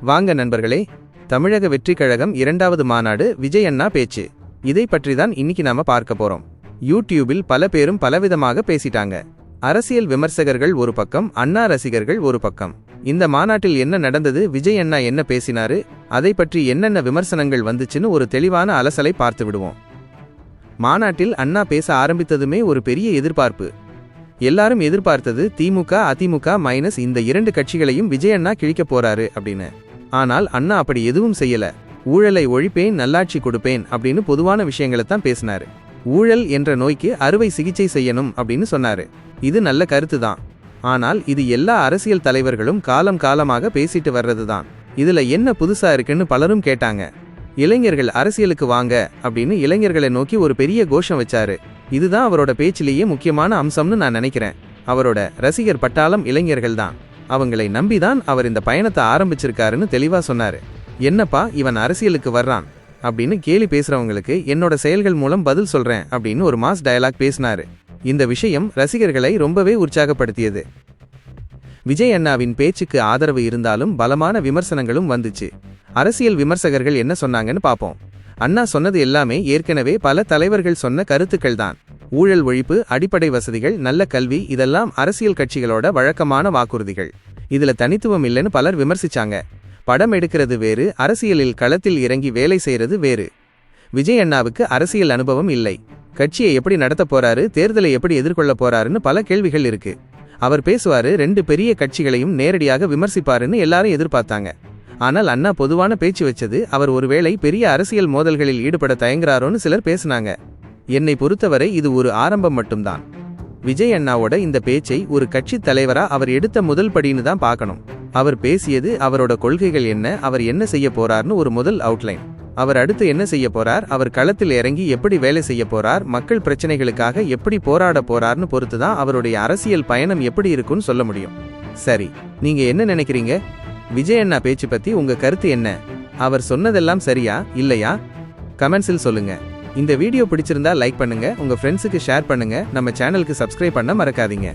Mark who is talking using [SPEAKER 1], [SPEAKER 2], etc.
[SPEAKER 1] வாங்க நண்பர்களே தமிழக வெற்றிக் கழகம் இரண்டாவது மாநாடு விஜய் அண்ணா பேச்சு. இதை பற்றி தான் இன்னைக்கு நாம பார்க்க போறோம். யூடியூபில் பல பேரும் பலவிதமாக பேசிட்டாங்க. அரசியல் விமர்சகர்கள் ஒரு பக்கம் அண்ணா ரசிகர்கள் ஒரு பக்கம். இந்த மாநாட்டில் என்ன நடந்தது விஜய் அண்ணா என்ன பேசினாரு அதை பற்றி என்னென்ன விமர்சனங்கள் வந்துச்சுன்னு ஒரு தெளிவான அலசலை பார்த்து விடுவோம். மாநாட்டில் அண்ணா பேச ஆரம்பித்ததுமே ஒரு பெரிய எதிர்பார்ப்பு. எல்லாரும் எதிர்பார்த்தது திமுக அதிமுக மைனஸ் இந்த இரண்டு கட்சிகளையும் விஜய் அண்ணா கிழிக்கப் போறாரு அப்படின்னு. ஆனால் அண்ணா அப்படி எதுவும் செய்யல. ஊழலை ஒழிப்பேன் நல்லாட்சி கொடுப்பேன் அப்படின்னு பொதுவான விஷயங்களை தான் பேசினாரு. ஊழல் என்ற நோய்க்கு அறுவை சிகிச்சை செய்யணும் அப்படின்னு சொன்னாரு. இது நல்ல கருத்து தான் ஆனால் இது எல்லா அரசியல் தலைவர்களும் காலம் காலமாக பேசிட்டு வர்றதுதான். இதுல என்ன புதுசா இருக்குன்னு பலரும் கேட்டாங்க. இளைஞர்கள் அரசியலுக்கு வாங்க அப்படின்னு இளைஞர்களை நோக்கி ஒரு பெரிய கோஷம் வச்சாரு. இதுதான் அவரோட பேச்சிலேயே முக்கியமான அம்சம்னு நான் நினைக்கிறேன். அவரோட ரசிகர் பட்டாளம் இளைஞர்கள் தான் அவங்களை நம்பிதான் அவர் இந்த பயணத்தை ஆரம்பிச்சிருக்காருன்னு தெளிவா சொன்னாரு. என்னப்பா இவன் அரசியலுக்கு வர்றான் அப்படின்னு கேலி பேசுறவங்களுக்கு என்னோட செயல்கள் மூலம் பதில் சொல்றேன் அப்படின்னு ஒரு மாஸ் டயலாக் பேசினாரு. இந்த விஷயம் ரசிகர்களை ரொம்பவே உற்சாகப்படுத்தியது. விஜய் அண்ணாவின் பேச்சுக்கு ஆதரவு இருந்தாலும் பலமான விமர்சனங்களும் வந்துச்சு. அரசியல் விமர்சகர்கள் என்ன சொன்னாங்கன்னு பார்ப்போம் அண்ணா சொன்னது எல்லாமே ஏற்கனவே பல தலைவர்கள் சொன்ன கருத்துக்கள் தான் ஊழல் ஒழிப்பு அடிப்படை வசதிகள் நல்ல கல்வி இதெல்லாம் அரசியல் கட்சிகளோட வழக்கமான வாக்குறுதிகள். இதுல தனித்துவம் இல்லைன்னு பலர் விமர்சிச்சாங்க. படம் எடுக்கிறது வேறு அரசியலில் களத்தில் இறங்கி வேலை செய்யறது வேறு. விஜய் அண்ணாவுக்கு அரசியல் அனுபவம் இல்லை. கட்சியை எப்படி நடத்த போறாரு தேர்தலை எப்படி எதிர்கொள்ள போறாருன்னு பல கேள்விகள் இருக்கு. அவர் பேசுவாரு ரெண்டு பெரிய கட்சிகளையும் நேரடியாக விமர்சிப்பாருன்னு எல்லாரும் எதிர்பார்த்தாங்க. ஆனால் அண்ணா பொதுவான பேச்சு வச்சது அவர் ஒருவேளை பெரிய அரசியல் மோதல்களில் ஈடுபட தயங்குறாரோன்னு சிலர் பேசுனாங்க. என்னை பொறுத்தவரை இது ஒரு ஆரம்பம் மட்டும்தான். விஜய் அண்ணாவோட இந்த பேச்சை ஒரு கட்சி தலைவரா அவர் எடுத்த முதல் படின்னு தான் பார்க்கணும். அவர் பேசியது அவரோட கொள்கைகள் என்ன அவர் என்ன செய்ய போறார்னு ஒரு முதல் அவுட்லைன் அவர் அடுத்து என்ன செய்ய போறார் அவர் களத்தில் இறங்கி எப்படி வேலை செய்ய போறார் மக்கள் பிரச்சனைகளுக்காக எப்படி போராட போறார்னு பொறுத்து தான் அவருடைய அரசியல் பயணம் எப்படி இருக்குன்னு சொல்ல முடியும். சரி நீங்க என்ன நினைக்கிறீங்க? விஜய் அண்ணா பேச்சு பத்தி உங்க கருத்து என்ன? அவர் சொன்னதெல்லாம் சரியா இல்லையா? கமெண்ட்ஸில் சொல்லுங்க. இந்த வீடியோ பிடிச்சிருந்தா லைக் பண்ணுங்க உங்க ஃப்ரெண்ட்ஸுக்கு ஷேர் பண்ணுங்க நம்ம சேனலுக்கு சப்ஸ்கிரைப் பண்ண மறக்காதீங்க.